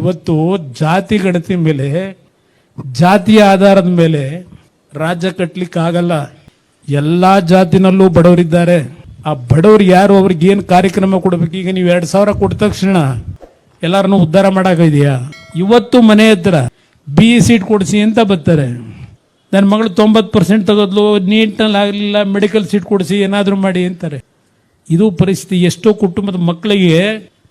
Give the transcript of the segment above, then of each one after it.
ಇವತ್ತು ಜಾತಿ ಗಣತಿ ಮೇಲೆ ಜಾತಿಯ ಆಧಾರದ ಮೇಲೆ ರಾಜ್ಯ ಕಟ್ಟಲಿಕ್ಕೆ ಆಗಲ್ಲ ಎಲ್ಲಾ ಜಾತಿನಲ್ಲೂ ಬಡವರಿದ್ದಾರೆ. ಆ ಬಡವರು ಯಾರು, ಅವ್ರಿಗೆ ಏನು ಕಾರ್ಯಕ್ರಮ ಕೊಡಬೇಕು? ಈಗ ನೀವು ಎರಡು ಸಾವಿರ ಕೊಟ್ಟ ತಕ್ಷಣ ಎಲ್ಲರನ್ನೂ ಉದ್ಧಾರ ಮಾಡೋಕ್ಕಿದೆಯಾ ಇವತ್ತು ಮನೆ ಹತ್ರ ಬಿ ಇ ಸೀಟ್ ಕೊಡಿಸಿ ಅಂತ ಬರ್ತಾರೆ. ನನ್ನ ಮಗಳು ತೊಂಬತ್ತು ಪರ್ಸೆಂಟ್ ತೆಗೆದ್ಲು, ನೀಟ್ನಲ್ಲಿ ಆಗಲಿಲ್ಲ, ಮೆಡಿಕಲ್ ಸೀಟ್ ಕೊಡಿಸಿ ಏನಾದರೂ ಮಾಡಿ ಅಂತಾರೆ. ಇದು ಪರಿಸ್ಥಿತಿ ಎಷ್ಟೋ ಕುಟುಂಬದ ಮಕ್ಕಳಿಗೆ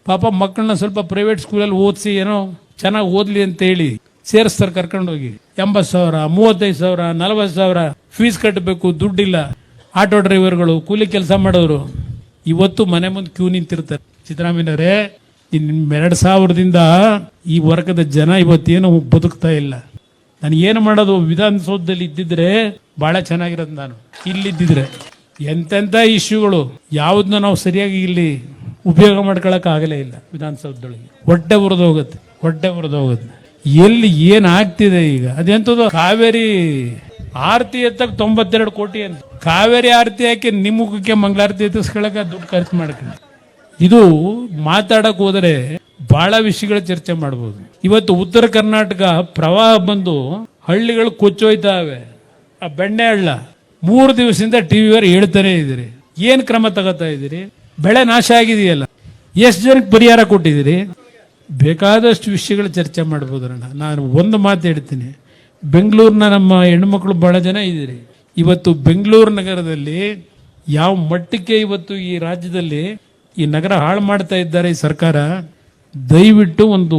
ಪಾಪ ಮಕ್ಕಳನ್ನ ಸ್ವಲ್ಪ ಪ್ರೈವೇಟ್ ಸ್ಕೂಲಲ್ಲಿ ಓದಿಸಿ ಏನೋ ಚೆನ್ನಾಗಿ ಓದ್ಲಿ ಅಂತ ಹೇಳಿ ಸೇರಿಸ್ತಾರೆ ಕರ್ಕೊಂಡೋಗಿ. ಎಂಬತ್ತು ಸಾವಿರ, ಮೂವತ್ತೈದು ಸಾವಿರ, ನಲವತ್ತು ಸಾವಿರ ಫೀಸ್ ಕಟ್ಟಬೇಕು ದುಡ್ಡಿಲ್ಲ. ಆಟೋ ಡ್ರೈವರ್ಗಳು ಕೂಲಿ ಕೆಲಸ ಮಾಡೋರು. ಇವತ್ತು ಮನೆ ಮುಂದೆ ಕ್ಯೂ ನಿಂತಿರ್ತಾರೆ. ಸಿದ್ದರಾಮಯ್ಯನವರೇ ಎರಡು ಸಾವಿರದಿಂದ ಈ ವರ್ಗದ ಜನ ಇವತ್ತೇನು ಬದುಕ್ತಾ ಇಲ್ಲ. ನಾನು ಏನು ಮಾಡೋದು, ವಿಧಾನಸೌಧದಲ್ಲಿ ಇದ್ದಿದ್ರೆ ಬಹಳ ಚೆನ್ನಾಗಿರೋದು ನಾನು. ಇಲ್ಲಿದ್ದಿದ್ರೆ ಎಂತೆಂಥ ಇಶ್ಯೂಗಳು ಯಾವ್ದನ್ನ ನಾವು ಸರಿಯಾಗಿ ಇಲ್ಲಿ ಉಪಯೋಗ ಮಾಡ್ಕೊಳಕ್ ಆಗಲೇ ಇಲ್ಲ. ವಿಧಾನಸೌಧದೊಳಗೆ. ಹೊಟ್ಟೆ ಉರಿದು ಹೋಗುತ್ತೆ, ಹೊಟ್ಟೆ ಹೋಗುತ್ತೆ. ಎಲ್ಲಿ ಏನು ಆಗ್ತಿದೆ ಈಗ? ಅದೆಂಥದ್ದು ಕಾವೇರಿ ಆರತಿ ಎತ್ತಕ್ ತೊಂಬತ್ತೆರಡು ಕೋಟಿ ಅಂತ. ಕಾವೇರಿ ಆರತಿ ಹಾಕಿ ನಿಮ್ಮ ಮುಖಕ್ಕೆ ಮಂಗಳಾರತಿ ಎತ್ತಿಸ್ಕೊಳಕ ದುಡ್ಡು ಖರ್ಚು ಮಾಡ್ಕೊಂಡು. ಇದು ಮಾತಾಡಕ್ ಹೋದರೆ ಬಹಳ ವಿಷಯಗಳ ಚರ್ಚೆ ಮಾಡಬಹುದು ಇವತ್ತು ಉತ್ತರ ಕರ್ನಾಟಕ ಪ್ರವಾಹ ಬಂದು ಹಳ್ಳಿಗಳು ಕೊಚ್ಚೋಯ್ತಾವೆ. ಆ ಬೆಣ್ಣೆ ಹಳ್ಳ. ಮೂರು ದಿವಸದಿಂದ ಟಿವಿಯವರು ಹೇಳ್ತಾನೆ ಇದ್ದೀರಿ. ಏನು ಕ್ರಮ ತಗೋತಾ ಇದ್ದೀರಿ? ಬೆಳೆ ನಾಶ ಆಗಿದೆಯಲ್ಲ? ಎಷ್ಟು ಜನಕ್ಕೆ ಪರಿಹಾರ ಕೊಟ್ಟಿದ್ದೀರಿ? ಬೇಕಾದಷ್ಟು ವಿಷಯಗಳು ಚರ್ಚೆ ಮಾಡ್ಬೋದಣ್ಣ ನಾನು ಒಂದು ಮಾತು ಹೇಳ್ತೀನಿ. ಬೆಂಗಳೂರಿನ ನಮ್ಮ ಹೆಣ್ಮಕ್ಳು ಬಹಳ ಜನ ಇದ್ದೀರಿ. ಇವತ್ತು ಬೆಂಗಳೂರು ನಗರದಲ್ಲಿ ಯಾವ ಮಟ್ಟಕ್ಕೆ ಇವತ್ತು ಈ ರಾಜ್ಯದಲ್ಲಿ ಈ ನಗರ ಹಾಳು ಮಾಡ್ತಾ ಇದ್ದಾರೆ ಈ ಸರ್ಕಾರ, ದಯವಿಟ್ಟು ಒಂದು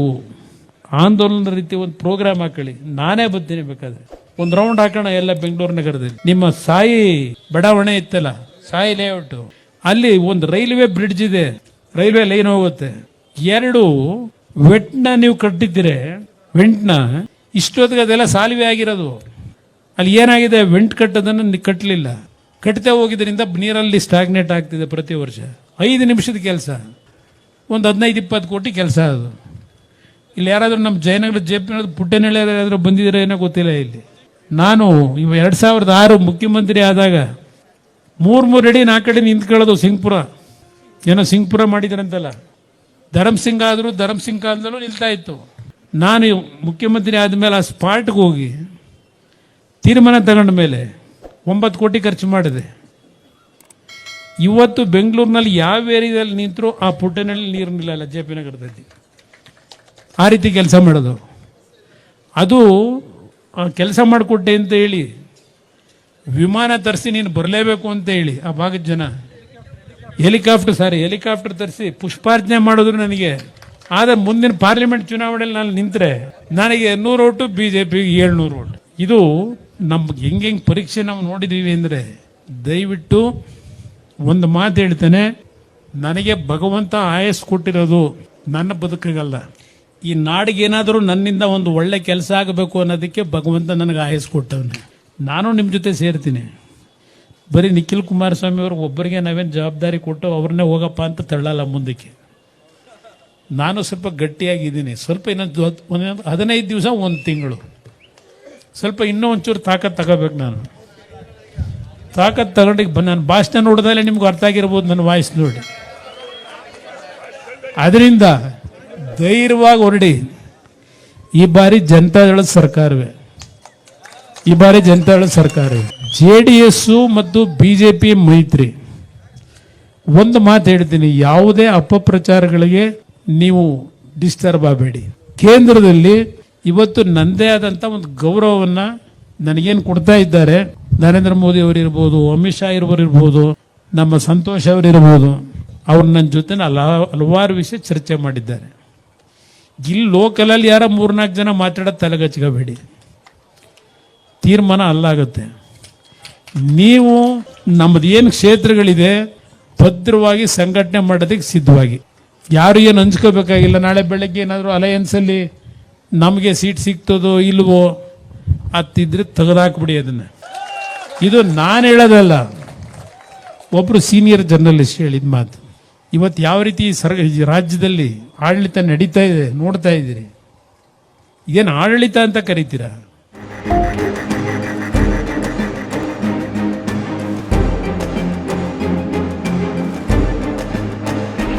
ಆಂದೋಲನ ರೀತಿ ಒಂದು ಪ್ರೋಗ್ರಾಮ್ ಹಾಕೊಳ್ಳಿ. ನಾನೇ ಬರ್ತೀನಿ ಬೇಕಾದ್ರೆ. ಒಂದು ರೌಂಡ್ ಹಾಕೋಣ ಎಲ್ಲ ಬೆಂಗಳೂರು ನಗರದಲ್ಲಿ. ನಿಮ್ಮ ಸಾಯಿ ಬಡಾವಣೆ ಇತ್ತಲ್ಲ, ಸಾಯಿ ಲೇಔಟ್ ಅಲ್ಲಿ ಒಂದು ರೈಲ್ವೆ ಬ್ರಿಡ್ಜ್ ಇದೆ. ರೈಲ್ವೆ ಲೈನ್ ಹೋಗುತ್ತೆ. ಎರಡು ವೆಟ್ನ ನೀವು ಕಟ್ಟಿದ್ದೀರಿ. ವೆಂಟ್ನ ಇಷ್ಟೊತ್ತಿಗೆ ಅದೆಲ್ಲ ಸಾಲ್ವೆ ಆಗಿರೋದು. ಅಲ್ಲಿ ಏನಾಗಿದೆ? ವೆಂಟ್ ಕಟ್ಟೋದನ್ನು ಕಟ್ಟಲಿಲ್ಲ ಕಟ್ತಾ ಹೋಗಿದ್ದರಿಂದ ನೀರಲ್ಲಿ ಸ್ಟಾಗ್ನೇಟ್ ಆಗ್ತಿದೆ ಪ್ರತಿ ವರ್ಷ. ಐದು ನಿಮಿಷದ ಕೆಲಸ. ಒಂದು ಹದಿನೈದು, ಇಪ್ಪತ್ತು ಕೋಟಿ ಕೆಲಸ ಅದು. ಇಲ್ಲಿ ಯಾರಾದರೂ ನಮ್ಮ ಜಯನಗರ ಜೆ ಪಿ ಪುಟ್ಟನಹಳ್ಳಿ ಯಾರಾದರೂ ಬಂದಿದ್ರೆ ಏನೋ ಗೊತ್ತಿಲ್ಲ ಇಲ್ಲಿ. ನಾನು ಇವ ಎರಡು ಸಾವಿರದ ಆರು ಮುಖ್ಯಮಂತ್ರಿ ಆದಾಗ ಮೂರು ಮೂರು ಅಡಿ ನಾಲ್ಕು ಅಡಿ ನಿಂತ್ಕೊಳ್ಳೋದು ಸಿಂಗ್ಪುರ. ಏನೋ ಸಿಂಗ್ಪುರ ಮಾಡಿದ್ರಂತಲ್ಲ. ಧರಮ್ ಸಿಂಗ್ ಆದರೂ ಧರಮ್ ಸಿಂಗ್ ಕಾಲದಲ್ಲೂ ನಿಲ್ತಾ ಇತ್ತು. ನಾನು ಮುಖ್ಯಮಂತ್ರಿ ಆದಮೇಲೆ ಆ ಸ್ಪಾಟ್ಗೆ ಹೋಗಿ ತೀರ್ಮಾನ ತಗೊಂಡ ಮೇಲೆ ಒಂಬತ್ತು ಕೋಟಿ ಖರ್ಚು ಮಾಡಿದೆ. ಇವತ್ತು ಬೆಂಗಳೂರಿನಲ್ಲಿ ಯಾವ ಏರಿಯಾದಲ್ಲಿ ನಿಂತರೂ ಆ ಪುಟ್ಟನಲ್ಲಿ ನೀರು ನಿಲ್ಲಲ್ಲ ಜೆ ಪಿ ನಗರದಲ್ಲಿ. ಆ ರೀತಿ ಕೆಲಸ ಮಾಡೋದು. ಅದು ಕೆಲಸ ಮಾಡಿಕೊಟ್ಟೆ ಅಂತ ಹೇಳಿ ವಿಮಾನ ತರಿಸಿ ನೀನು ಬರಲೇಬೇಕು ಅಂತ ಹೇಳಿ ಆ ಭಾಗದ ಜನ ಹೆಲಿಕಾಪ್ಟರ್ ಸಾರಿ, ಹೆಲಿಕಾಪ್ಟರ್ ತರಿಸಿ ಪುಷ್ಪಾರ್ಚನೆ ಮಾಡಿದ್ರು ನನಗೆ. ಆದರೆ ಮುಂದಿನ ಪಾರ್ಲಿಮೆಂಟ್ ಚುನಾವಣೆಯಲ್ಲಿ ನಾನು ನಿಂತರೆ ನನಗೆ ನೂರು ಓಟು ಬಿ ಜೆ ಪಿಗೆ ಏಳ್ನೂರು ಓಟು. ಇದು ನಮ್ಗೆ ಹೆಂಗೆ ಹೆಂಗೆ ಪರೀಕ್ಷೆ ನಾವು ನೋಡಿದ್ದೀವಿ ಅಂದರೆ ದಯವಿಟ್ಟು ಒಂದು ಮಾತು ಹೇಳ್ತೇನೆ. ನನಗೆ ಭಗವಂತ ಆಯಸ್ ಕೊಟ್ಟಿರೋದು ನನ್ನ ಬದುಕಿಗಲ್ಲ. ಈ ನಾಡಿಗೆ ಏನಾದರೂ ನನ್ನಿಂದ ಒಂದು ಒಳ್ಳೆ ಕೆಲಸ ಆಗಬೇಕು ಅನ್ನೋದಕ್ಕೆ ಭಗವಂತ ನನಗೆ ಆಯಸ್ ಕೊಟ್ಟವನೆ. ನಾನು ನಿಮ್ಮ ಜೊತೆ ಸೇರ್ತೀನಿ. ಬರೀ ನಿಖಿಲ್ ಕುಮಾರಸ್ವಾಮಿ ಅವ್ರಿಗೆ ಒಬ್ಬರಿಗೆ ನಾವೇನು ಜವಾಬ್ದಾರಿ ಕೊಟ್ಟು ಅವ್ರನ್ನೇ ಹೋಗಪ್ಪ ಅಂತ ತಳ್ಳಲ್ಲ ಮುಂದಕ್ಕೆ. ನಾನು ಸ್ವಲ್ಪ ಗಟ್ಟಿಯಾಗಿದ್ದೀನಿ. ಸ್ವಲ್ಪ ಇನ್ನೊಂದು ಒಂದೊಂದು ಹದಿನೈದು ದಿವಸ ಒಂದು ತಿಂಗಳು. ಸ್ವಲ್ಪ ಇನ್ನೂ ಒಂಚೂರು ತಾಕತ್ತು ತಗೋಬೇಕು ನಾನು. ತಾಕತ್ತು ತಗೊಂಡಿಗೆ ಬ, ನಾನು ಭಾಷಣ ನೋಡಿದಾಗಲೇ ನಿಮ್ಗೆ ಅರ್ಥ ಆಗಿರ್ಬೋದು ನನ್ನ ವಾಯ್ಸ್ ನೋಡಿ. ಅದರಿಂದ ಧೈರ್ಯವಾಗಿ ಹೊರಡಿ. ಈ ಬಾರಿ ಜನತಾದಳದ ಸರ್ಕಾರವೇ. ಈ ಬಾರಿ ಜನತಾಳ ಸರ್ಕಾರ ಜೆ ಡಿ ಎಸ್ಸು ಮತ್ತು ಬಿಜೆಪಿ ಮೈತ್ರಿ. ಒಂದು ಮಾತು ಹೇಳ್ತೀನಿ, ಯಾವುದೇ ಅಪಪ್ರಚಾರಗಳಿಗೆ ನೀವು ಡಿಸ್ಟರ್ಬ್ ಆಗಬೇಡಿ. ಕೇಂದ್ರದಲ್ಲಿ ಇವತ್ತು ನನ್ನದೇ ಆದಂಥ ಒಂದು ಗೌರವವನ್ನ ನನಗೇನು ಕೊಡ್ತಾ ಇದ್ದಾರೆ, ನರೇಂದ್ರ ಮೋದಿ ಅವರಿರ್ಬೋದು ಅಮಿತ್ ಶಾ ಇರ್ಬೋದು, ನಮ್ಮ ಸಂತೋಷ್ ಅವರಿರ್ಬೋದು ಅವ್ರು ನನ್ನ ಜೊತೆ ಹಲ ಹಲವಾರು ವಿಷಯ ಚರ್ಚೆ ಮಾಡಿದ್ದಾರೆ. ಇಲ್ಲಿ ಲೋಕಲಲ್ಲಿ ಯಾರ ಮೂರ್ನಾಲ್ಕು ಜನ ಮಾತಾಡೋದು ತಲೆಗಚ್ಕೋಬೇಡಿ. ತೀರ್ಮಾನ ಅಲ್ಲಾಗುತ್ತೆ. ನೀವು ನಮ್ಮದು ಏನು ಕ್ಷೇತ್ರಗಳಿದೆ, ಭದ್ರವಾಗಿ ಸಂಘಟನೆ ಮಾಡೋದಕ್ಕೆ ಸಿದ್ಧವಾಗಿ. ಯಾರು ಏನು ಹಂಚ್ಕೋಬೇಕಾಗಿಲ್ಲ, ನಾಳೆ ಬೆಳಗ್ಗೆ ಏನಾದರೂ ಅಲಯನ್ಸಲ್ಲಿ ನಮಗೆ ಸೀಟ್ ಸಿಗ್ತದೋ ಇಲ್ವೋ ಅತ್ತಿದ್ರೆ ತೆಗೆದಾಕ್ಬಿಡಿ ಅದನ್ನು. ಇದು ನಾನು ಹೇಳೋದಲ್ಲ. ಒಬ್ಬರು ಸೀನಿಯರ್ ಜರ್ನಲಿಸ್ಟ್ ಹೇಳಿದ ಮಾತು. ಇವತ್ತು ಯಾವ ರೀತಿ ಸರ್ ರಾಜ್ಯದಲ್ಲಿ ಆಡಳಿತ ನಡೀತಾ ಇದೆ, ನೋಡ್ತಾ ಇದ್ದೀರಿ. ಏನು ಆಡಳಿತ ಅಂತ ಕರಿತೀರಾ?